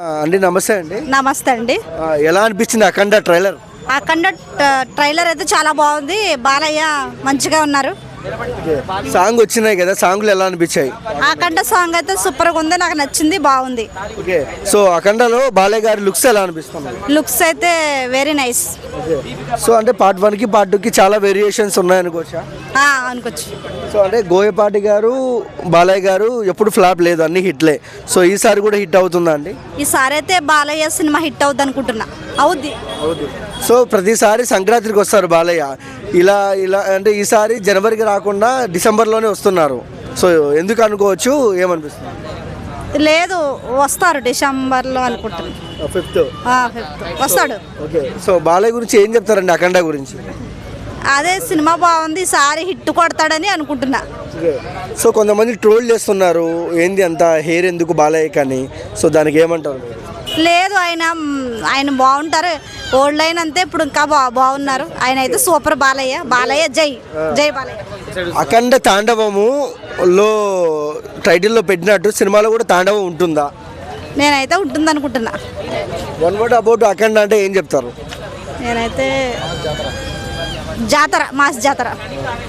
అండి నమస్తే అండి. నమస్తే అండి. ఎలా అనిపించింది అఖండ ట్రైలర్? అఖండ ట్రైలర్ అయితే చాలా బాగుంది. బాలయ్య మంచిగా ఉన్నారు. సాంగ్ వచ్చినాయి కదా సాంగ్లు ఎలా అనిపించాయి? అఖండ సాంగ్ అయితే సూపర్గా ఉంది నాకు నచ్చింది బాగుంది. ఓకే. సో అఖండలో బాలయ్య గారి లుక్స్ ఎలా అనిపిస్తుంది లుక్స్ అయితే వెరీ నైస్ సో అంటే పార్ట్ వన్కి పార్ట్ టూకి చాలా వేరియేషన్స్ ఉన్నాయనుకోవచ్చా అనుకోవచ్చు? సో అంటే గోయపాటి గారు బాలయ్య గారు ఎప్పుడు ఫ్లాప్ లేదు అన్ని హిట్లే. సో ఈసారి కూడా హిట్ అవుతుందా అండి? ఈసారి అయితే బాలయ్య సినిమా హిట్ అవుద్ది అనుకుంటున్నా. అవుద్ది. అవుదు సో ప్రతిసారి సంక్రాంతికి వస్తారు బాలయ్య. ఇలా ఇలా అంటే ఈసారి జనవరికి రాకుండా డిసెంబర్లోనే వస్తున్నారు. సో ఎందుకు అనుకోవచ్చు? ఏమనిపిస్తుంది? లేదు వస్తారు డిసెంబర్లో అనుకుంటున్నా. ఫిఫ్త్. వస్తాడు. ఓకే సో బాలయ్య గురించి ఏం చెప్తారండి అఖండ గురించి? అదే సినిమా బాగుంది ఈసారి హిట్ కొడతాడని అనుకుంటున్నా. సో కొంతమంది ట్రోల్ చేస్తున్నారు ఏంది అంత హెయిర్ ఎందుకు బాలయ్య కానీ సో దానికి ఏమంటారు? లేదు ఆయన ఆయన బాగుంటారు. ఓల్డ్ అయిన అంతే ఇప్పుడు ఇంకా బా బాగున్నారు. ఆయన అయితే సూపర్ బాలయ్య. బాలయ్య జై. జై బాలయ్య. అఖండ తాండవము లో టైటిల్లో పెట్టినట్టు సినిమాలో కూడా తాండవం ఉంటుందా? నేనైతే ఉంటుంది అనుకుంటున్నా వన్ వర్డ్ అబౌట్ అఖండ అంటే ఏం చెప్తారు? నేనైతే జాతర మాస్ జాతర.